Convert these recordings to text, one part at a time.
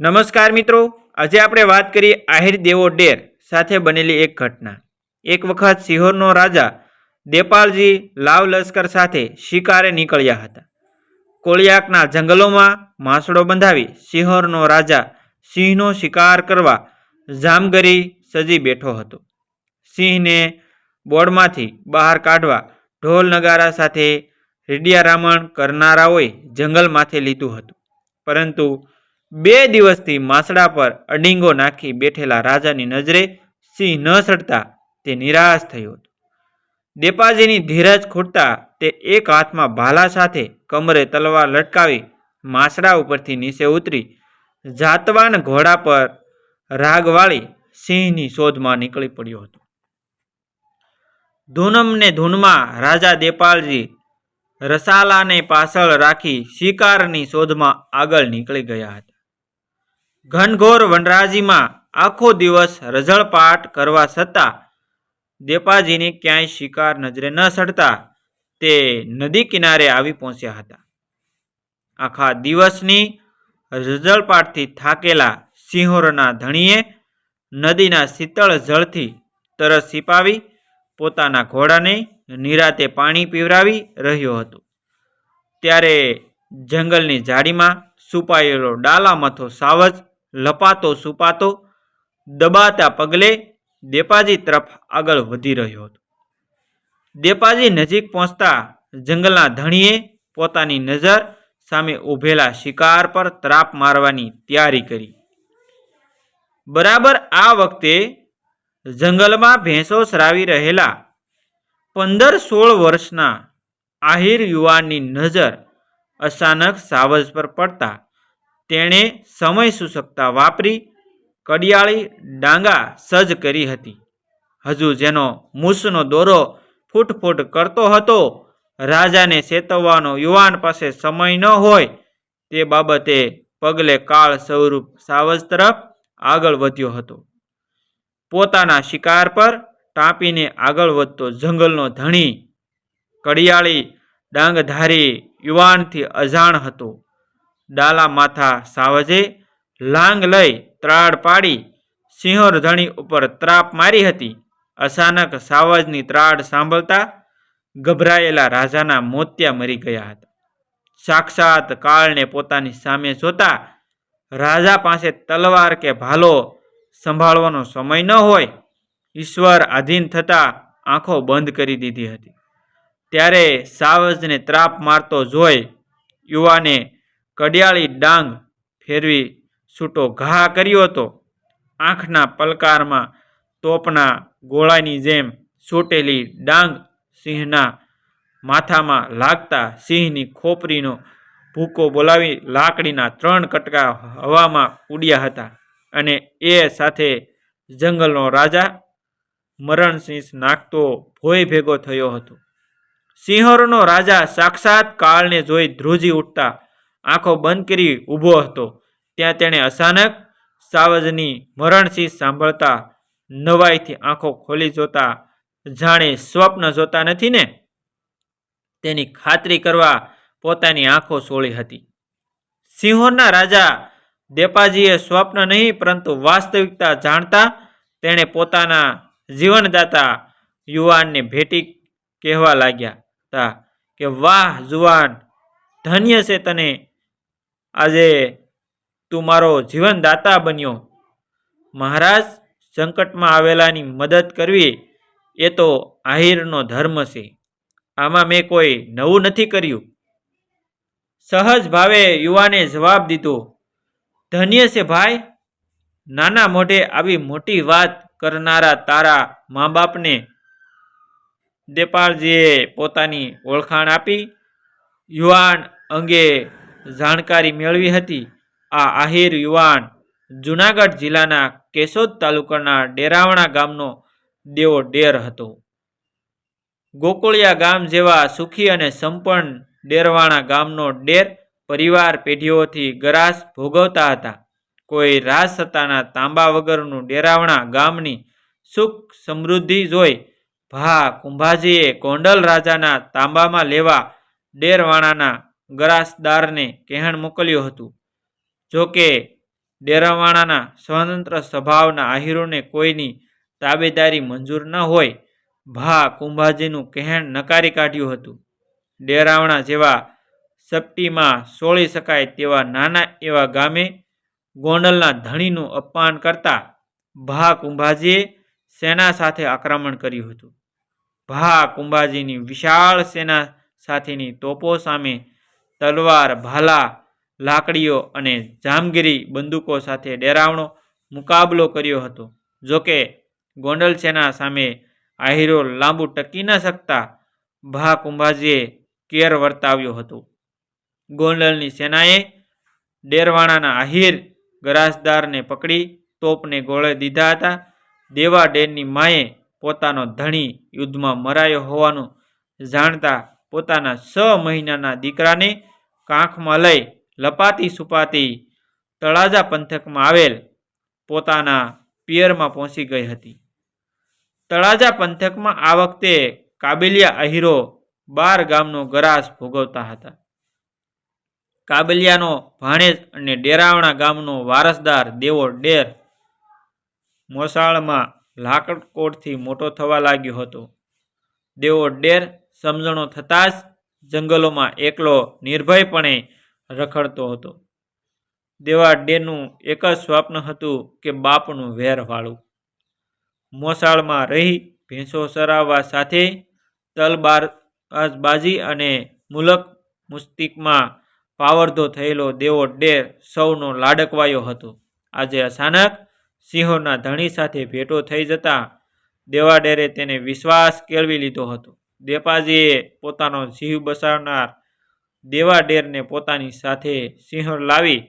નમસ્કાર મિત્રો. આજે આપણે વાત કરીએ આહિર દેવો ડેર સાથે બનેલી એક ઘટના. એક વખત સિહોરનો રાજા દેપાલજી લાવ લશ્કર સાથે શિકારે નીકળ્યા હતા. કોળિયાકના જંગલોમાં માસડો બંધાવી સિહોરનો રાજા સિંહનો શિકાર કરવા જામગરી સજી બેઠો હતો. સિંહને બોર્ડમાંથી બહાર કાઢવા ઢોલ નગારા સાથે રેડિયારામણ કરનારાઓએ જંગલમાંથી લીધું હતું. પરંતુ બે દિવસથી માસડા પર અડીંગો નાખી બેઠેલા રાજાની નજરે સિંહ ન સડતા, તે નિરાશ થયો હતો. દેપાજીની ધીરજ ખૂટતા તે એક હાથમાં ભાલા સાથે કમરે તલવાર લટકાવી માસડા ઉપરથી નીચે ઉતરી જાતવાન ઘોડા પર રાગવાળી સિંહની શોધમાં નીકળી પડ્યો હતો. ધૂનમને ધૂનમાં રાજા દેપાલજી રસાલાને પાછળ રાખી શિકારની શોધમાં આગળ નીકળી ગયા હતા. ઘનઘોર વનરાજીમાં આખો દિવસ રઝળપાટ કરવા છતાં દેપાજીને ક્યાંય શિકાર નજરે ન સડતા તે નદી કિનારે આવી પહોંચ્યા હતા. આખા દિવસની રઝળપાટથી થાકેલા સિંહોરના ધણીએ નદીના શીતળ જળથી તરસ છીપાવી પોતાના ઘોડાને નિરાતે પાણી પીવરાવી રહ્યો હતો. ત્યારે જંગલની ઝાડીમાં છુપાયેલો ડાલામથો સાવજ લપાતો સુપાતો દબાતા પગલે દેપાજી તરફ આગળ વધી રહ્યો હતો. દેપાજી નજીક પહોંચતા જંગલના ધણીએ પોતાની નજર સામે ઊભેલા શિકાર પર ત્રાપ મારવાની તૈયારી કરી. બરાબર આ વખતે જંગલમાં ભેંસો શ્રાવી રહેલા પંદર સોળ વર્ષના આહિર યુવાનની નજર અચાનક સાવજ પર પડતા તેણે સમય સુસકતા વાપરી કડિયાળી ડાંગા સજ્જ કરી હતી. હજુ જેનો મૂસનો દોરો ફૂટફૂટ કરતો હતો, રાજાને ચેતવવાનો યુવાન પાસે સમય ન હોય તે બાબતે પગલે કાળ સ્વરૂપ સાવજ તરફ આગળ વધ્યો હતો. પોતાના શિકાર પર ટાંપીને આગળ વધતો જંગલનો ધણી કડિયાળી ડાંગધારી યુવાનથી અજાણ હતો. ડાલા માથા સાવજે લાંગ લઈ ત્રાડ પાડી સિંહોર ધણી ઉપર ત્રાપ મારી હતી. અચાનક સાવજની ત્રાડ સાંભળતા ગભરાયેલા રાજાના મોતિયા મરી ગયા હતા. સાક્ષાત કાળને પોતાની સામે જોતા રાજા પાસે તલવાર કે ભાલો સંભાળવાનો સમય ન હોય, ઈશ્વર આધીન થતા આંખો બંધ કરી દીધી હતી. ત્યારે સાવજને ત્રાપ મારતો જોઈ યુવાને કડિયાળી ડાંગ ફેરવી છૂટો ઘા કર્યો હતો. આંખના પલકારમાં તોપના ગોળાની જેમ છૂટેલી ડાંગ સિંહના માથામાં લાગતા સિંહની ખોપરીનો ભૂકો બોલાવી લાકડીના ત્રણ કટકા હવામાં ઉડ્યા હતા અને એ સાથે જંગલનો રાજા મરણસિંહ નાખતો ભોય ભેગો થયો હતો. સિંહોરનો રાજા સાક્ષાત કાળને જોઈ ધ્રુજી ઉઠતા આંખો બંધ કરી ઊભો હતો. ત્યાં તેણે અચાનક સાવજની મરણસિંહ સાંભળતા નવાઈથી આંખો ખોલી જોતા જાણે સ્વપ્ન જોતા નથી ને? તેની ખાતરી કરવા પોતાની આંખો સોળી હતી. સિંહોરના રાજા દેપાજીએ સ્વપ્ન નહીં, પરંતુ વાસ્તવિકતા જાણતા તેણે પોતાના જીવનદાતા યુવાનને ભેટી કહેવા લાગ્યા હતા કે, વાહ જુવાન, ધન્ય છે તને આજે તું મારો જીવનદાતા બન્યો. મહારાજ સંકટમાં આવેલાની મદદ કરવી એ તો આહિરનો ધર્મ છે. આમાં મેં કોઈ નવું નથી કર્યું. સહજ ભાવે યુવાને જવાબ દીધો, ધન્ય છે ભાઈ. નાના મોઢે આવી મોટી વાત કરનારા તારા મા બાપને દેપાળજીએ પોતાની ઓળખાણ આપી. યુવાન અંગે જાણકારી મેળવી હતી. આ આહિર યુવાન જુનાગઢ જિલ્લાના કેશોદ તાલુકાના ડેરાવણા ગામનો દેવો ડેર હતો. ગોકુળિયા ગામ જેવા સુખી અને સંપન્ન ડેરવાણા ગામનો ડેર પરિવાર પેઢીઓથી ગરાસ ભોગવતા હતા. કોઈ રાજસત્તાના તાંબા વગરનું ડેરાવણા ગામની સુખ સમૃદ્ધિ જોઈ ભા કુંભાજીએ ગોંડલ રાજાના તાંબામાં લેવા ડેરવાણાના ગરાસદારને કહેણ મોકલ્યું હતું. જોકે ડેરાવાણાના સ્વતંત્ર સ્વભાવના આહીરોને કોઈની તાબેદારી મંજૂર ન હોય, ભા કુંભાજીનું કહેણ નકારી કાઢ્યું હતું. ડેરાવણા જેવા સપટીમાં સોળી શકાય તેવા નાના એવા ગામે ગોંડલના ધણીનું અપમાન કરતા ભા કુંભાજીએ સેના સાથે આક્રમણ કર્યું હતું. ભા કુંભાજીની વિશાળ સેના સાથેની તોપો સામે તલવાર, ભાલા, લાકડીઓ અને જામગીરી બંદૂકો સાથે ડેરાવણો મુકાબલો કર્યો હતો. જોકે, ગોંડલ સેના સામે આહીરો લાંબુ ટકી ન શકતા ભા કુંભાજીએ કેર વર્તાવ્યો હતો. ગોંડલની સેનાએ ડેરવાણાના આહીર ગરાસદારને પકડી, તોપને ગોળે દીધા હતા. દેવા ડેરની માએ પોતાનો ધણી યુદ્ધમાં મરાયો હોવાનું જાણતા પોતાના છ મહિનાના દીકરાને કાંખમાં લઈ લપાતી સુપાતી તળાજા પંથકમાં આવેલ પોતાના પિયરમાં પહોંચી ગઈ હતી. તળાજા પંથકમાં આ વખતે કાબેલિયા અહીરો બાર ગામનો ગરાસ ભોગવતા હતા. કાબેલિયાનો ભાણેજ અને ડેરાવણા ગામનો વારસદાર દેવો ડેર મોસાળમાં લાકડકોટથી મોટો થવા લાગ્યો હતો. દેવો ડેર સમજણો થતાં જ જંગલોમાં એકલો નિર્ભયપણે રખડતો હતો. દેવા ડેરનું એક જ સ્વપ્ન હતું કે બાપનું વેર વાળું. મોસાળમાં રહી ભેંસો સરાવવા સાથે તલબારબાજી અને મુલક મુસ્તિકમાં પાવરધો થયેલો દેવો ડેર સૌનો લાડકવાયો હતો. આજે અચાનક સિંહોના ધણી સાથે ભેટો થઈ જતા દેવા ડેરે તેને વિશ્વાસ કેળવી લીધો હતો. દેપાજીએ પોતાનો જીવ બસાવનાર દેવાડેરને પોતાની સાથે સિંહ લાવી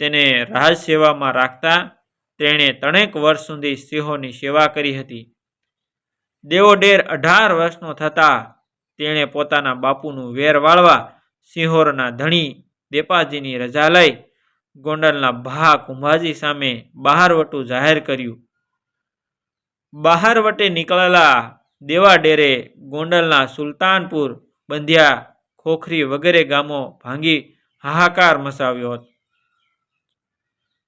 તેને રાજ સેવામાં રાખતા તેણે ત્રણેક વર્ષ સુધી સિંહોની સેવા કરી હતી. દેવો ડેર અઢાર વર્ષનો થતા તેણે પોતાના બાપુનું વેર વાળવા સિંહોરના ધણી દેપાજીની રજા લઈ ગોંડલના ભા કુંભાજી સામે બહારવટું જાહેર કર્યું. બહારવટે નીકળેલા દેવા ડેરે ગોંડલના સુલતાનપુર, બંધિયા, ખોખરી વગેરે ગામો ભાંગી હાહાકાર મચાવ્યો હતો.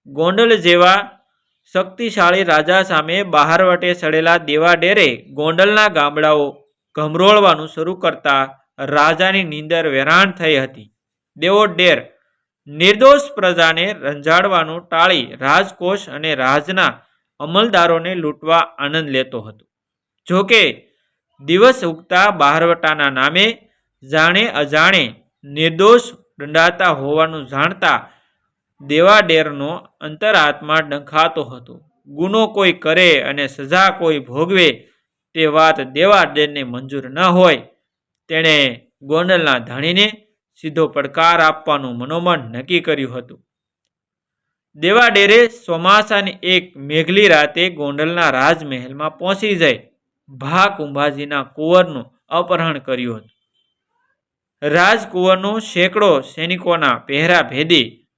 ગોંડલ જેવા શક્તિશાળી રાજા સામે બહારવટે સડેલા દેવા ડેરે ગોંડલના ગામડાઓ ગમરોળવાનું શરૂ કરતા રાજાની નીંદર વેરાણ થઈ હતી. દેવો ડેર નિર્દોષ પ્રજાને રંજાડવાનું ટાળી રાજકોષ અને રાજના અમલદારોને લૂંટવા આનંદ લેતો હતો. જોકે, દિવસ ઉગતા બહારવટાના નામે જાણે અજાણે નિર્દોષ દંડાતા હોવાનું જાણતા દેવાડેરનો અંતરાત્મા ડંખાતો હતો. ગુનો કોઈ કરે અને સજા કોઈ ભોગવે તે વાત દેવાડેરને મંજૂર ન હોય. તેણે ગોંડલના ધણીને સીધો પડકાર આપવાનું મનોમન નક્કી કર્યું હતું. દેવાડેરે ચોમાસાની એક મેઘલી રાતે ગોંડલના રાજમહેલમાં પહોંચી જઈ ભા કુંભાજીના કુંવરનું અપહરણ કર્યું હતું. રાજકુંવરનો સેંકડો સૈનિકોના પહેરા ભેદી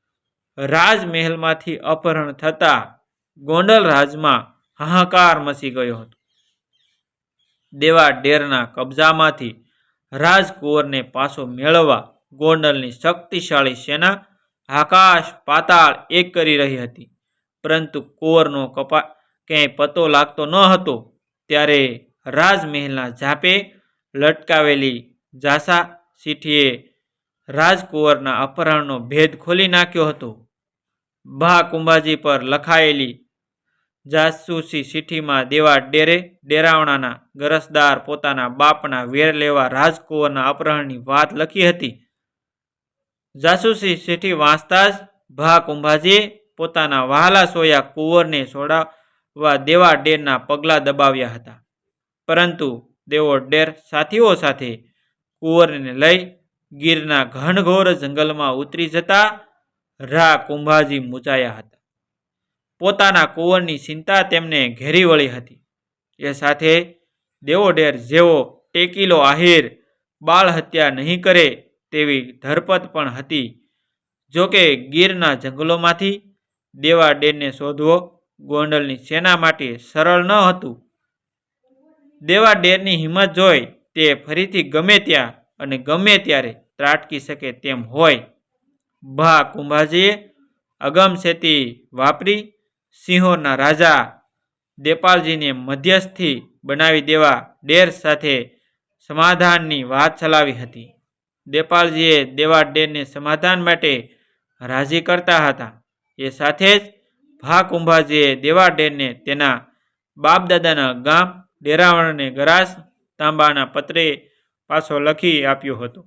રાજમહેલમાંથી અપહરણ થતા ગોંડલ રાજમાં હાહાકાર મચી ગયો હતો. દેવા ડેરના કબજામાંથી રાજકુંવરને પાછો મેળવવા ગોંડલની શક્તિશાળી સેના આકાશ પાતાળ એક કરી રહી હતી. પરંતુ કુંવરનો કપા ક્યાંય પતો લાગતો ન હતો. ત્યારે રાજમહેલના ઝાપે લટકાવેલી જાસા સીઠીએ રાજકુંવરના અપહરણનો ભેદ ખોલી નાખ્યો હતો. ભા કુંભાજી પર લખાયેલી જાસૂસી ચિઠ્ઠીમાં દેવા ડેરે ડેરાવણાના ગરસદાર પોતાના બાપના વેર લેવા રાજકુંવરના અપહરણની વાત લખી હતી. જાસૂસી ચિઠ્ઠી વાંચતા જ ભા કુંભાજીએ પોતાના વહાલા સોયા કુંવરને છોડાવવા દેવા ડેરના પગલાં દબાવ્યા હતા. પરંતુ દેવો ડેર સાથીઓ સાથે કુંવરને લઈ ગીરના ઘનઘોર જંગલમાં ઉતરી જતા રા કુંભાજી મૂંઝાયા હતા. પોતાના કુંવરની ચિંતા તેમને ઘેરી વળી હતી. એ સાથે દેવો ડેર જેવો ટેકીલો આહિર બાળ હત્યા નહીં કરે તેવી ધરપત પણ હતી. જોકે ગીરના જંગલોમાંથી દેવા ડેરને શોધવો ગોંડલની સેના માટે સરળ ન હતું. દેવા ડેરની હિંમત જોઈ તે ફરીથી ગમે ત્યાં અને ગમે ત્યારે ત્રાટકી શકે તેમ હોય. ભા કુંભાજીએ અગમશેતી વાપરી સિંહોના રાજા દેપાલજીને મધ્યસ્થી બનાવી દેવા ડેર સાથે સમાધાનની વાત ચલાવી હતી. દેપાલજીએ દેવા ડેરને સમાધાન માટે રાજી કરતા હતા. એ સાથે જ ભા કુંભાજીએ દેવા ડેરને તેના બાપદાદાના ગામ ડેરાવણને ગરાસ તાંબાના પત્રે પાછો લખી આપ્યો હતો.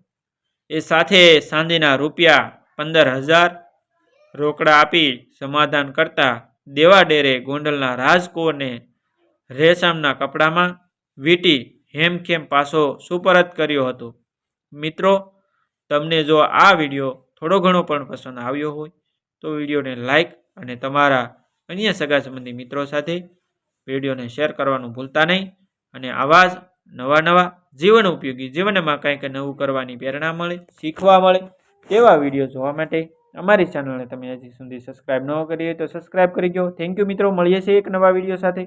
એ સાથે સાંજના રૂપિયા પંદર હજાર રોકડા આપી સમાધાન કરતા દેવા ડેરે ગોંડલના રાજકુંવરને રેશમના કપડામાં વીંટી હેમખેમ પાછો સુપરત કર્યો હતો. મિત્રો, તમને જો આ વીડિયો થોડો ઘણો પણ પસંદ આવ્યો હોય તો વિડીયોને લાઈક અને તમારા અન્ય સગા સંબંધી મિત્રો સાથે વિડીયોને શેર કરવાનું ભૂલતા નહીં. અને આવા જ નવા નવા જીવન ઉપયોગી જીવનમાં કંઈક નવું કરવાની પ્રેરણા મળે, શીખવા મળે તેવા વીડિયો જોવા માટે અમારી ચેનલને તમે હજી સુધી સબસ્ક્રાઈબ ન કરી તો સબસ્ક્રાઈબ કરી દો. થેન્ક યુ મિત્રો. મળીએ છીએ એક નવા વીડિયો સાથે.